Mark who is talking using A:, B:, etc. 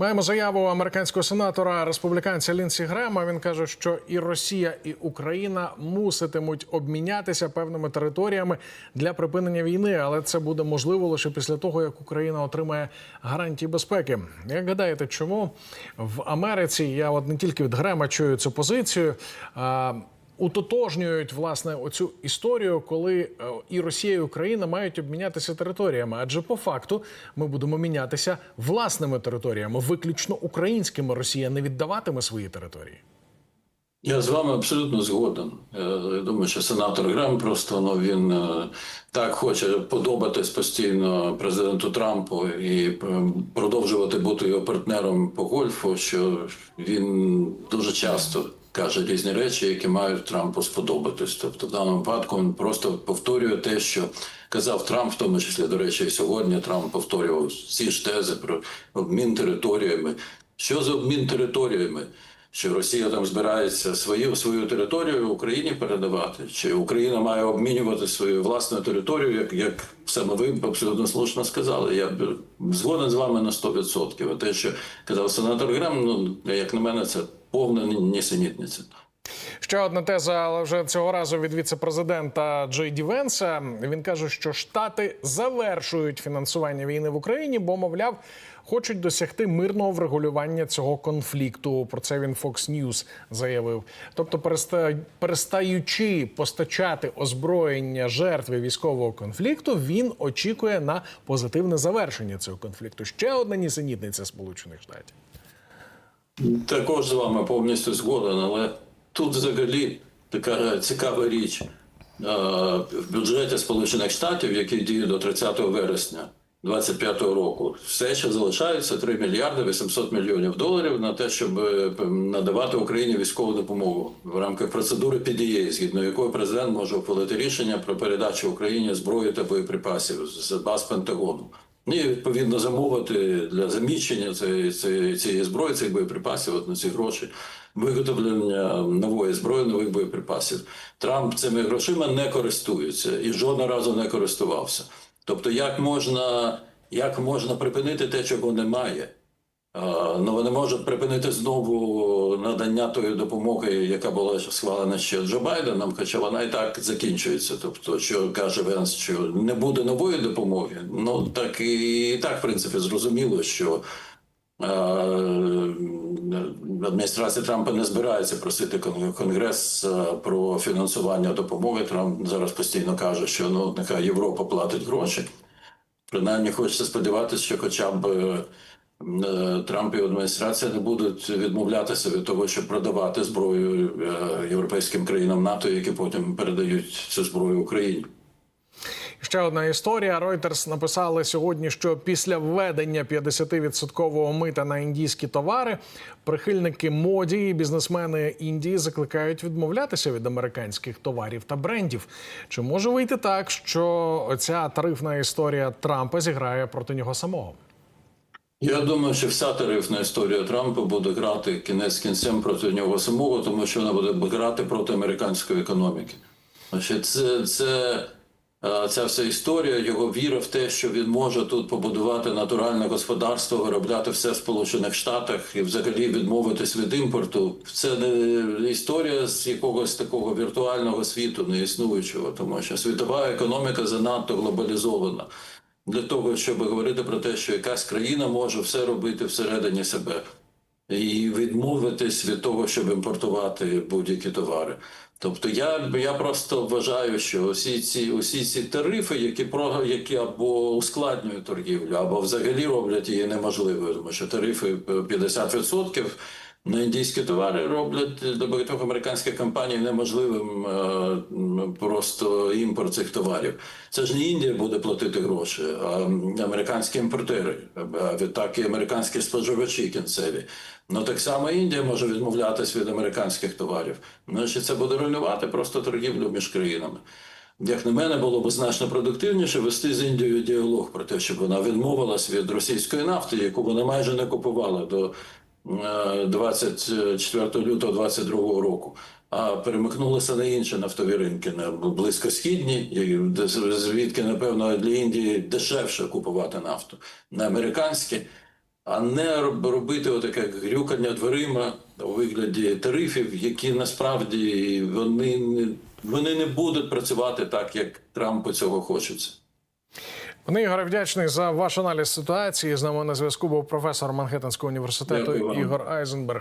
A: Маємо заяву американського сенатора республіканця Лінсі Грема. Він каже, що і Росія, і Україна муситимуть обмінятися певними територіями для припинення війни, але це буде можливо лише після того, як Україна отримає гарантії безпеки. Як гадаєте, чому в Америці я от не тільки від Грема чую цю позицію. А, Утотожнюють власне оцю історію, коли е, і Росія, і Україна мають обмінятися територіями. Адже по факту ми будемо мінятися власними територіями, виключно українськими. Росія не віддаватиме свої території.
B: Я з вами абсолютно згоден. Е, Я думаю, що сенатор Грем просто ну, він е, так хоче подобатись постійно президенту Трампу і продовжувати бути його партнером по гольфу, що він дуже часто каже різні речі, які мають Трампу сподобатись. Тобто, в даному випадку він просто повторює те, що казав Трамп, в тому числі, до речі, і сьогодні Трамп повторював всі ж тези про обмін територіями. Що за обмін територіями? Що Росія там збирається свою свою територію Україні передавати, чи Україна має обмінювати свою власну територію, як як саме ви абсолютно слушно сказали. Я згоден з вами на 100%. А те, що казав сенатор Грем, ну як на мене, це повна нісенітниця.
A: Ще одна теза, але вже цього разу від віце-президента Джей Ді. Він каже, що Штати завершують фінансування війни в Україні, бо, мовляв, хочуть досягти мирного врегулювання цього конфлікту. Про це він Fox News заявив. Тобто, переста- перестаючи постачати озброєння жертві військового конфлікту, він очікує на позитивне завершення цього конфлікту. Ще одна нісенітниця Сполучених Штатів.
B: Також з вами повністю згоден, але тут взагалі така цікава річ. Е, В бюджеті Сполучених Штатів, який діє до 30 вересня 2025 року, все ще залишається 3 мільярди 800 мільйонів доларів на те, щоб е, надавати Україні військову допомогу в рамках процедури PDA, згідно якої президент може ухвалити рішення про передачу Україні зброї та боєприпасів з баз Пентагону. Ну, І відповідно замовити для заміщення цієї, зброї, цих боєприпасів, от на ці гроші, виготовлення нової зброї, нових боєприпасів. Трамп цими грошима не користується і жодного разу не користувався. Тобто, як можна, як можна припинити те, чого немає? Ну, вони можуть припинити знову надання тої допомоги, яка була схвалена ще Джо Байденом, хоча вона і так закінчується. Тобто, що каже Венс, що не буде нової допомоги. Ну так і, і так, в принципі, зрозуміло, що е, адміністрація Трампа не збирається просити Конгрес про фінансування допомоги. Трамп зараз постійно каже, що ну нехай Європа платить гроші. Принаймні хочеться сподіватися, що хоча б Трамп і адміністрація не будуть відмовлятися від того, щоб продавати зброю е, європейським країнам НАТО, які потім передають цю зброю Україні.
A: Ще одна історія. Reuters написали сьогодні, що після введення 50% мита на індійські товари прихильники моді і бізнесмени Індії закликають відмовлятися від американських товарів та брендів. Чи може вийти так, що ця тарифна історія Трампа зіграє проти нього самого?
B: Я думаю, що вся тарифна історія Трампа буде грати кінець кінцем проти нього самого, тому що вона буде грати проти американської економіки. Значить, це, це е, ця вся історія, його віра в те, що він може тут побудувати натуральне господарство, виробляти все в Сполучених Штатах і взагалі відмовитись від імпорту. Це не історія з якогось такого віртуального світу, не існуючого, тому що світова економіка занадто глобалізована для того, щоб говорити про те, що якась країна може все робити всередині себе і відмовитись від того, щоб імпортувати будь-які товари. Тобто я, я просто вважаю, що усі ці, усі ці тарифи, які про які або ускладнюють торгівлю, або взагалі роблять її неможливою, тому що тарифи 50% на індійські товари роблять для багатьох американських компаній неможливим е, просто імпорт цих товарів. Це ж не Індія буде платити гроші, а американські імпортери, а відтак і американські споживачі кінцеві. Ну так само Індія може відмовлятися від американських товарів. Значить, це буде руйнувати просто торгівлю між країнами. Як на мене, було б значно продуктивніше вести з Індією діалог про те, щоб вона відмовилась від російської нафти, яку вона майже не купувала до 24 лютого 2022 року, а перемикнулися на інші нафтові ринки, на близькосхідні, звідки, напевно, для Індії дешевше купувати нафту, на американські. а не робити отаке грюкання дверима у вигляді тарифів, які насправді вони вони не будуть працювати так, як Трампу цього хочеться.
A: Пане Ігоре, вдячний за ваш аналіз ситуації. З нами на зв'язку був професор Манхеттенського університету
B: Дякую.
A: Ігор Айзенберг.